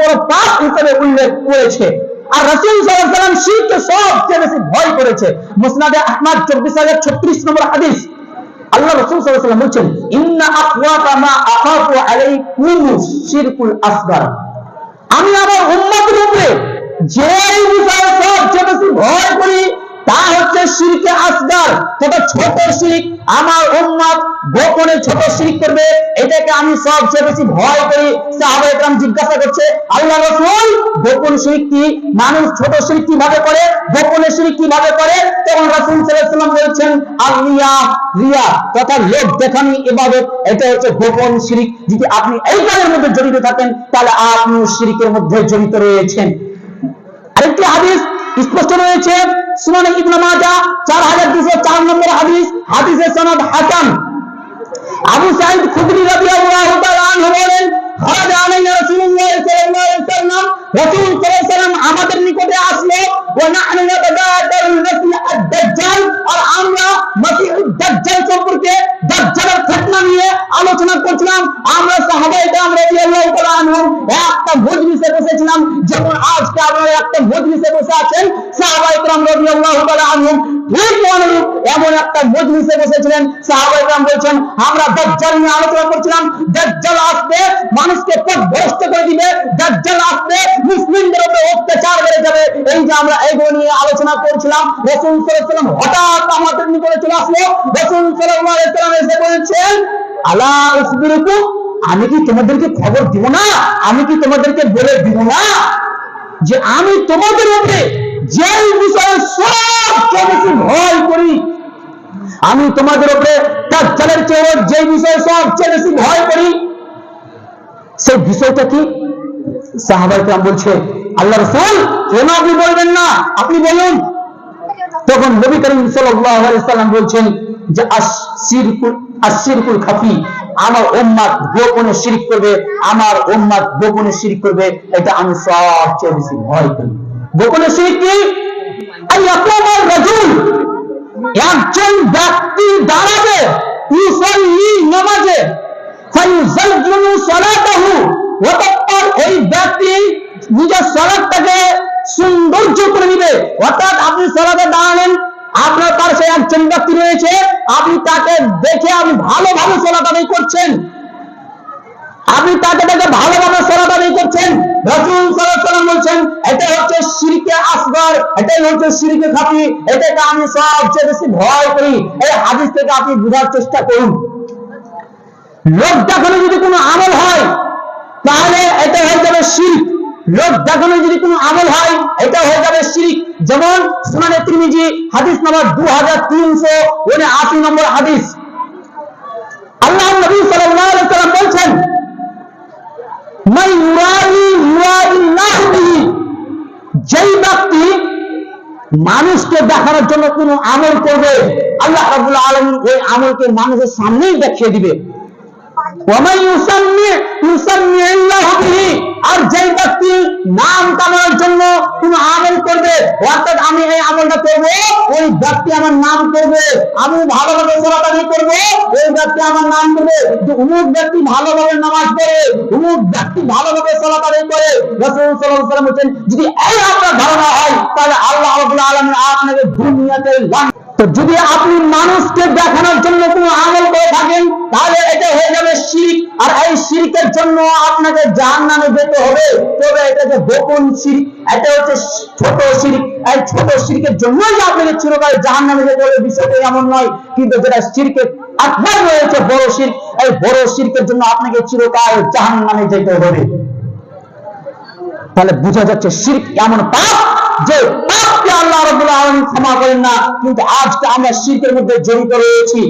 বড় পাপ হিসেবে উল্লেখ করেছে। আর রাসুল সাল্লাম শিখকে সবচেয়ে বেশি ভয় করেছে। মুসনাদে আহমদ 24036 নম্বর হাদিস। আল্লাহ রসুল সাল্লাম বলছেন, ইন্না আখওয়াতা মা আখাফু আলাইকুম শিরকুল আসগার। আমি আমার উম্মতের উপরে যে বিষয়ে সবচেয়ে বেশি ভয় করি তা হচ্ছে শিরকে আসগার যেটা ছোট শিরিক আমার উম্মত গোপনে ছোট শিরিক করবে এটাকে আমি সবচেয়ে বেশি ভয় করি সাহাবায়ে کرام জিজ্ঞাসা করছে আল্লাহ রাসূল গোপন শিরিক কি মানুষ ছোট শিরিক কিভাবে করে গোপনে শিরিক কিভাবে করে তখন রাসূল সাল্লাল্লাহু আলাইহি সাল্লাম বলেছেন আল্লিয়া রিয়া তথা লোক দেখানি ইবাদত এটা হচ্ছে গোপন শিরিক যদি আপনি এই কাজের মধ্যে জড়িত থাকেন তাহলে আপনি শিরিকের মধ্যে জড়িত রয়েছেন আরেকটি হাদিস স্পষ্ট রয়েছে সুনানে ইবনে মাজাহ 4204 নম্বর হাদিস, হাদিসের সনদ হাসান। আবু সাঈদ খুদরি রাদিয়াল্লাহু তাআলা আনহু বলেন, খারাজা আলাইনা রাসূলুল্লাহ সাল্লাল্লাহু আলাইহি ওয়াসাল্লাম রাসূল সাল্লাল্লাহু আলাইহি ওয়াসাল্লাম আমাদের নিকটে আসলো ওয়া নাহনু নাতাদাদারু নাসল আদ-দাজ্জাল আর আমরা মসিহুদ দাজ্জাল সম্পর্কে দাজ্জালের ফিতনা নিয়ে আলোচনা করছিলাম আমরা সাহাবায়ে کرام রাদিয়াল্লাহু তাআলা আনহুম একটা মজলিসে বসেছিলাম যেমন আজকে আপনারা একটা মজলিসে বসে আছেন সাহাবায়ে کرام রাদিয়াল্লাহু তাআলা আনহুম ঠিক অনুরূপ এমন একটা মজলিসে বসেছিলেন সাহাবায়ে کرام বলছেন আমরা দাজ্জাল নিয়ে আলোচনা করছিলাম দাজ্জাল আসবে মানুষকে পথভ্রষ্ট করে দিবে দাজ্জাল আসবে মুসলিমদের উপরে অত্যাচার বেড়ে যাবে। এই যে আমরা এগুলো নিয়ে আলোচনা করছিলাম, রাসূল সাল্লাল্লাহু হঠাৎ আমাদের নিকটে চলে আসলো। রাসূল সাল্লাল্লাহু এসে বলেছেন, আলা উসবিরুকুম আমি কি তোমাদেরকে খবর দিব না? আমি কি তোমাদেরকে বলে দিব না? যে আমি তোমাদের উপরে যে বিষয়ে সবচেয়ে বেশি ভয় করি, আমি তোমাদের উপরে দাজ্জালের চেয়ে যে বিষয়ে সবচেয়ে বেশি ভয় করি, সেই বিষয়টা কি? সাহাবাই কাম বলছে, আল্লাহ রসুল কেন আপনি বলবেন না, আপনি বলুন। তখন নবী করিম সাল্লাম বলছেন যে খাফি, আমার গোপনে শিরিক করবে, আমার গোপনে শিরিক করবে, এটা আমি সবচেয়ে বেশি ভয় করি। গোপনে শিরিক কি? একজন ব্যক্তি দাঁড়াবে, ইউসাল্লি নামাজে সালাতাহু, ওয়া ওই ব্যক্তি নিজের সালাতটাকে সৌন্দর্য করে নিবে। অর্থাৎ আপনি সালাতে দাঁড়ালেন আপনার পাশে একজন ব্যক্তি রয়েছে, আপনি তাকে দেখে আপনি ভালোভাবে সালাত আদায় করছেন। আপনি তাকে দেখে ভালোভাবে সালাত আদায় করছেন। বলছেন এটা হচ্ছে শিরকে আসগর, এটাই হচ্ছে শিরকে খাফি এটাকে আমি সবচেয়ে বেশি ভয় করি। এই হাদিস থেকে আপনি বোঝার চেষ্টা করুন। লোক দেখানো যদি কোনো আমল হয় তাহলে এটা হয়ে যাবে শিরক। লোক দেখানো যদি কোনো আমল হয়, এটা হয়ে যাবে শিরক। যেমন সুনানে তিরমিজি, হাদিস নম্বর দু হাজার তিনশো আশি নম্বর হাদিস। আল্লাহ নবী সাল্লাল্লাহু সাল্লাম বলছেন যেই ব্যক্তি মানুষকে দেখানোর জন্য কোনো আমল করবে, আল্লাহ রাব্বুল আলামিন ওই আমলকে মানুষের সামনেই দেখিয়ে দিবে। আর যেই ব্যক্তি নাম কামানোর জন্য কোন আমল করবে, অর্থাৎ আমি এই আমলটা করব, ওই ব্যক্তি আমার নাম করবে, আমি ভালোভাবে আদায় করব, ওই ব্যক্তি আমার নাম করবে যে অমুক ব্যক্তি ভালোভাবে নামাজ পড়ে অমুক ব্যক্তি ভালোভাবে আদায় করে আলাইহি যদি এই আপনার ধারণা হয়, তাহলে আল্লাহ আলামিন আপনাকে দুনিয়াতে তো যদি আপনি মানুষকে দেখানোর জন্য কোনো আমল করে থাকেন, তাহলে এটা হয়ে যাবে শিরিক। আর এই শিরিকের জন্য আপনাকে জাহান্নামে যেতে হবে। তবে এটাকে গোপন শিরিক, এটা হচ্ছে ছোট শিরিক। এই ছোট শিরিকের জন্যই যে আপনাকে চিরকাল জাহান্নামে যেতে হবে। বিষয়টা এমন নয়, কিন্তু যেটা শিরকের আকবর রয়েছে, বড় শিরক, এই বড় শিরকের জন্য আপনাকে চিরকাল জাহান্নামে যেতে হবে। তাহলে বোঝা যাচ্ছে শিরক এমন পাপ যে আল্লাহ রাব্বুল আলম ক্ষমা করেন না। কিন্তু আজকে আমরা শিল্পের মধ্যে জড়িত রয়েছি।